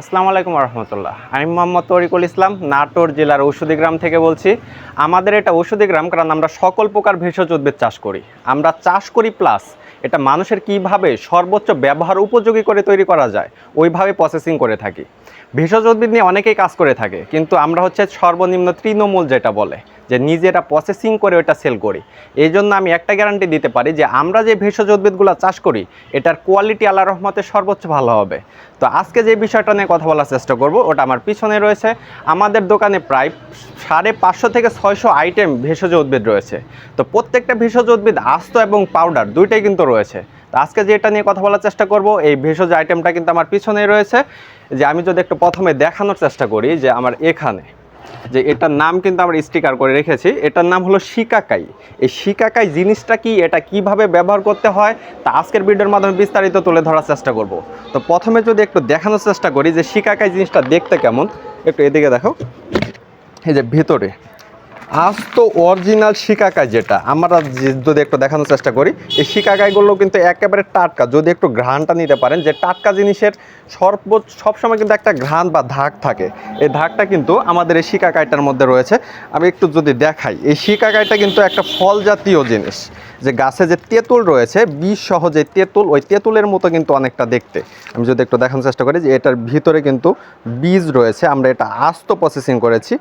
আসসালামু আলাইকুম রহমতুল্লাহ আমি মোহাম্মদ তরিকুল ইসলাম, নাটোর জেলার ঔষধি গ্রাম থেকে বলছি। আমাদের এটা ঔষধি গ্রাম কারণ আমরা সকল প্রকার ভেষজ উদ্ভিদ চাষ করি। আমরা চাষ করি প্লাস এটা মানুষের কীভাবে সর্বোচ্চ ব্যবহার উপযোগী করে তৈরি করা যায়, ওইভাবে প্রসেসিং করে থাকি। ভেষজ উদ্ভিদ নিয়ে অনেকেই কাজ করে থাকে, কিন্তু আমরা হচ্ছে সর্বনিম্ন তৃণমূল যেটা বলে। যে নিজেরা প্রসেসিং করে ওটা সেল করি। এই জন্য আমি একটা গ্যারান্টি দিতে পারি যে আমরা যে ভেষজ উদ্ভিদগুলো চাষ করি, এটার কোয়ালিটি আল্লাহ রহমতে সর্বোচ্চ ভালো হবে। তো আজকে যে বিষয়টা নিয়ে কথা বলার চেষ্টা করব, ওটা আমার পিছনে রয়েছে। আমাদের দোকানে প্রায় সাড়ে পাঁচশো থেকে ছয়শো আইটেম ভেষজ উদ্ভিদ রয়েছে। তো প্রত্যেকটা ভেষজ উদ্ভিদ আস্ত এবং পাউডার দুইটাই কিন্তু রয়েছে। তো আজকে যেটা নিয়ে কথা বলার চেষ্টা করব, এই ভেষজ আইটেমটা কিন্তু আমার পিছনেই রয়েছে। যে আমি যদি একটু প্রথমে দেখানোর চেষ্টা করি যে আমার এখানে যে এটার নাম কিন্তু আমরা স্টিকার করে রেখেছি। এটার নাম হলো শিকাকাই। এই শিকাকাই জিনিসটা কি? এটা কীভাবে ব্যবহার করতে হয়? তা আজকের ভিডিওর মাধ্যমে বিস্তারিত তুলে ধরার চেষ্টা করব। তো প্রথমে যদি একটু দেখানোর চেষ্টা করি যে শিকাকাই জিনিসটা দেখতে কেমন, একটু এদিকে দেখো। এই যে ভেতরে আজ তো অরিজিনাল শিকাকায় যেটা, আমরা যদি একটু দেখানোর চেষ্টা করি, এই শিকাকাইগুলো কিন্তু একেবারে টাটকা। যদি একটু ঘ্রাণটা নিতে পারেন, যে টাটকা জিনিসের সর্বোচ্চ সবসময় কিন্তু একটা ঘ্রাণ বা ধাক থাকে। এই ধাকটা কিন্তু আমাদের এই শিকাকাইটার মধ্যে রয়েছে। আমি একটু যদি দেখাই, এই শিকাকাইটা কিন্তু একটা ফল জাতীয় জিনিস। যে গাছে যে তেঁতুল রয়েছে বীজ সহ যে তেঁতুল, ওই তেঁতুলের মতো কিন্তু অনেকটা দেখতে। আমি যদি একটু দেখানোর চেষ্টা করি, যে এটার ভিতরে কিন্তু বীজ রয়েছে, আমরা এটা আস্ত প্রসেসিং করেছি।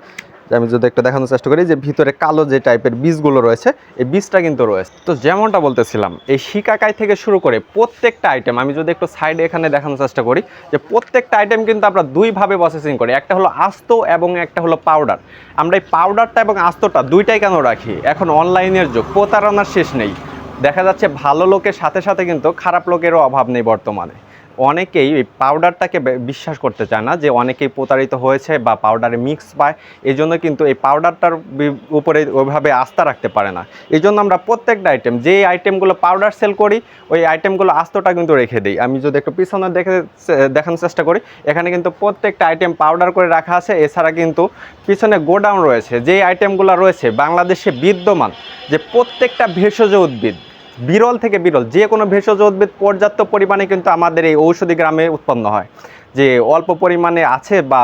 আমি যদি একটু দেখানোর চেষ্টা করি যে ভিতরে কালো যে টাইপের বীজগুলো রয়েছে, এই বীজটা কিন্তু রয়েছে। তো যেমনটা বলতেছিলাম, এই শিকাকাই থেকে শুরু করে প্রত্যেকটা আইটেম আমি যদি একটু সাইডে এখানে দেখানোর চেষ্টা করি, যে প্রত্যেকটা আইটেম কিন্তু আমরা দুইভাবে প্রসেসিং করি। একটা হলো আস্ত এবং একটা হলো পাউডার আমরা এই পাউডারটা এবং আস্তটা দুইটাই কেন রাখি? এখন অনলাইনের যুগ, প্রতারণার শেষ নেই। দেখা যাচ্ছে ভালো লোকের সাথে সাথে কিন্তু খারাপ লোকেরও অভাব নেই বর্তমানে। অনেকেই এই পাউডারটাকে বিশ্বাস করতে চায় না যে অনেকেই প্রতারিত হয়েছে বা পাউডারে মিক্স পায় এই জন্য কিন্তু এই পাউডারটার উপরে ওইভাবে আস্থা রাখতে পারে না। এই জন্য আমরা প্রত্যেকটা আইটেম যে আইটেমগুলো পাউডার সেল করি, ওই আইটেমগুলো আস্তটা কিন্তু রেখে দিই। আমি যদি একটু পিছনে দেখে দেখানোর চেষ্টা করি, এখানে কিন্তু প্রত্যেকটা আইটেম পাউডার করে রাখা আছে। এছাড়া কিন্তু পিছনে গোডাউন রয়েছে। যে আইটেমগুলো রয়েছে, বাংলাদেশে বিদ্যমান, যে প্রত্যেকটা ভেষজ উদ্ভিদ বিরল থেকে বিরল, যে কোনো ভেষজ উদ্ভিদ পর্যাপ্ত পরিমাণে কিন্তু আমাদের এই ঔষধি গ্রামে উৎপন্ন হয়। যে অল্প পরিমাণে আছে বা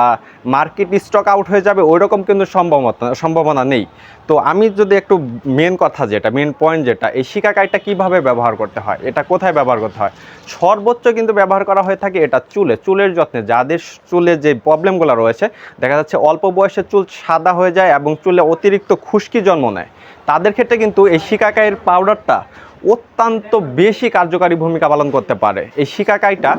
মার্কেট স্টক আউট হয়ে যাবে ওই রকম কিন্তু সম্ভাবনা সম্ভাবনা নেই। তো আমি যদি একটু মেন কথা যেটা মেন পয়েন্ট যেটা, এই শিকাকাইটা কীভাবে ব্যবহার করতে হয়, এটা কোথায় ব্যবহার করতে হয়? সর্বোচ্চ কিন্তু ব্যবহার করা হয়ে থাকে এটা চুলে, চুলের যত্নে। যাদের চুলে যে প্রবলেমগুলো রয়েছে, দেখা যাচ্ছে অল্প বয়সে চুল সাদা হয়ে যায় এবং চুলে অতিরিক্ত খুশকি জন্ম নেয়। তাদের ক্ষেত্রে কিন্তু এই শিকাকাইয়ের পাউডারটা অত্যন্ত বেশি কার্যকারী ভূমিকা পালন করতে পারে। এই শিকাকাইটা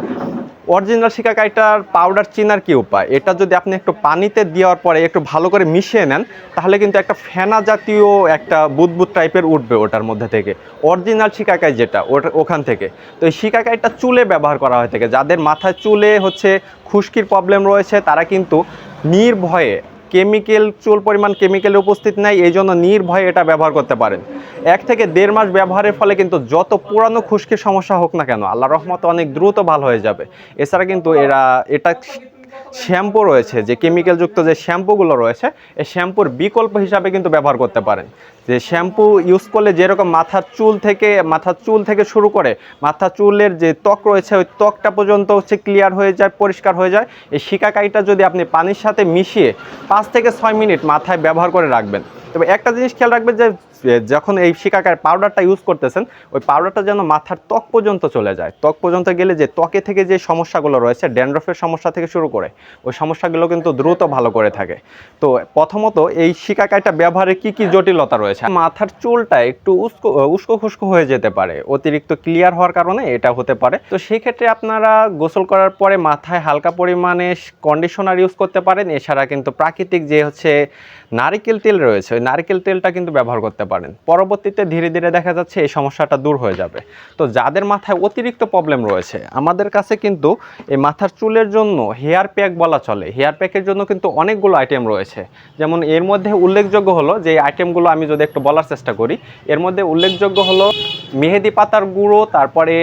অরিজিনাল শিকাকাইটার পাউডার চিনার কি উপায়? এটা যদি আপনি একটু পানিতে দেওয়ার পরে একটু ভালো করে মিশিয়ে নেন, তাহলে কিন্তু একটা ফেনা জাতীয় একটা বুদবুদ টাইপের উঠবে ওটার মধ্যে থেকে। অরিজিনাল শিকাকাই যেটা, ওটা ওখান থেকে। তো এই শিকাকাইটা চুলে ব্যবহার করা হয়ে থাকে। যাদের মাথায় চুলে হচ্ছে খুশকির প্রবলেম রয়েছে, তারা কিন্তু নির্ভয়ে কেমিক্যাল চুল পরিমাণ কেমিক্যালের উপস্থিত নাই, এই জন্য নির্ভয়ে এটা ব্যবহার করতে পারেন। এক থেকে দেড় মাস ব্যবহারের ফলে কিন্তু যত পুরানো খুশকির সমস্যা হোক না কেন আল্লাহ রহমত অনেক দ্রুত ভালো হয়ে যাবে। এছাড়া কিন্তু এরা, এটা শ্যাম্পু রয়েছে, যে কেমিক্যালযুক্ত যে শ্যাম্পুগুলো রয়েছে, এই শ্যাম্পুর বিকল্প হিসাবে কিন্তু ব্যবহার করতে পারেন। যে শ্যাম্পু ইউজ করলে যেরকম মাথার চুল থেকে মাথার চুল থেকে শুরু করে, মাথা চুলের যে ত্বক রয়েছে, ওই ত্বকটা পর্যন্ত হচ্ছে ক্লিয়ার হয়ে যায়, পরিষ্কার হয়ে যায়। এই শিকাকাইটা যদি আপনি পানির সাথে মিশিয়ে পাঁচ থেকে ছয় মিনিট মাথায় ব্যবহার করে রাখবেন তবে একটা জিনিস খেয়াল রাখবেন যে যখন এই শিকাকার পাউডারটা ইউজ করতেছেন, ওই পাউডারটা যেন মাথার ত্বক পর্যন্ত চলে যায়। ত্বক পর্যন্ত গেলে যে ত্বকে থেকে যে সমস্যাগুলো রয়েছে, ড্যান্ড্রফের সমস্যা থেকে শুরু করে, ওই সমস্যাগুলো কিন্তু দ্রুত ভালো করে থাকে। তো প্রথমত এই শিকাকাইটা ব্যবহারে কি কি জটিলতা রয়েছে? মাথার চুলটা একটু উস্কো উস্কো খুস্কো হয়ে যেতে পারে, অতিরিক্ত ক্লিয়ার হওয়ার কারণে এটা হতে পারে। তো সেই ক্ষেত্রে আপনারা গোসল করার পরে মাথায় হালকা পরিমাণে কন্ডিশনার ইউজ করতে পারেন। এছাড়া কিন্তু প্রাকৃতিক যে হচ্ছে নারিকেল তেল রয়েছে নারিকেল তেলটা কিন্তু ব্যবহার করতে পারেন। পরবর্তীতে ধীরে ধীরে দেখা যাচ্ছে এই সমস্যাটা দূর হয়ে যাবে। তো যাদের মাথায় অতিরিক্ত প্রবলেম রয়েছে, আমাদের কাছে কিন্তু এই মাথার চুলের জন্য হেয়ার প্যাক বলা চলে। হেয়ার প্যাকের জন্য কিন্তু অনেকগুলো আইটেম রয়েছে। যেমন এর মধ্যে উল্লেখযোগ্য হলো যে আইটেমগুলো আমি যদি একটু বলার চেষ্টা করি, এর মধ্যে উল্লেখযোগ্য হলো মেহেদি পাতার গুঁড়ো, তারপরে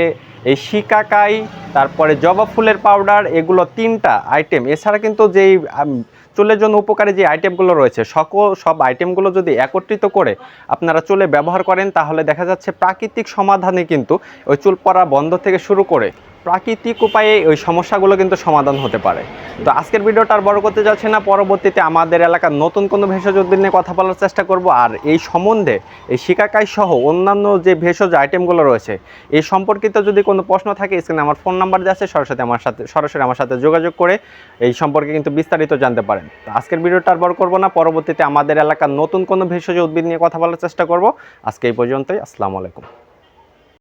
এই শিকাকাই তারপরে জবা ফুলের পাউডার, এগুলো তিনটা আইটেম এছাড়া কিন্তু যেই চুলের জন্য উপকারী যে আইটেমগুলো রয়েছে, সকল, সব আইটেমগুলো যদি একত্রিত করে আপনারা চুলে ব্যবহার করেন, তাহলে দেখা যাচ্ছে প্রাকৃতিক সমাধানে কিন্তু ওই চুল পড়া বন্ধ থেকে শুরু করে প্রাকৃতিক উপায়ে ওই সমস্যাগুলো কিন্তু সমাধান হতে পারে। তো আজকের ভিডিওটা আর বড় করতে যাচ্ছি না, পরবর্তীতে আমাদের এলাকার নতুন কোনো ভেষজ উদ্ভিদ নিয়ে কথা বলার চেষ্টা করব, আর এই সম্বন্ধে এই শিকাকাই সহ অন্যান্য যে ভেষজ আইটেমগুলো রয়েছে, এই সম্পর্কিত যদি কোনো প্রশ্ন থাকে স্ক্রিনে আমার ফোন নাম্বার দেওয়া আছে, সরাসরি আমার সাথে, সরাসরি আমার সাথে যোগাযোগ করে এই সম্পর্কে কিন্তু বিস্তারিত জানতে পারেন। তো আজকের ভিডিওটা আর বড় করব না, পরবর্তীতে আমাদের এলাকার নতুন কোনো ভেষজ উদ্ভিদ নিয়ে কথা বলার চেষ্টা করব। আজকে এই পর্যন্তই, আসসালামু আলাইকুম।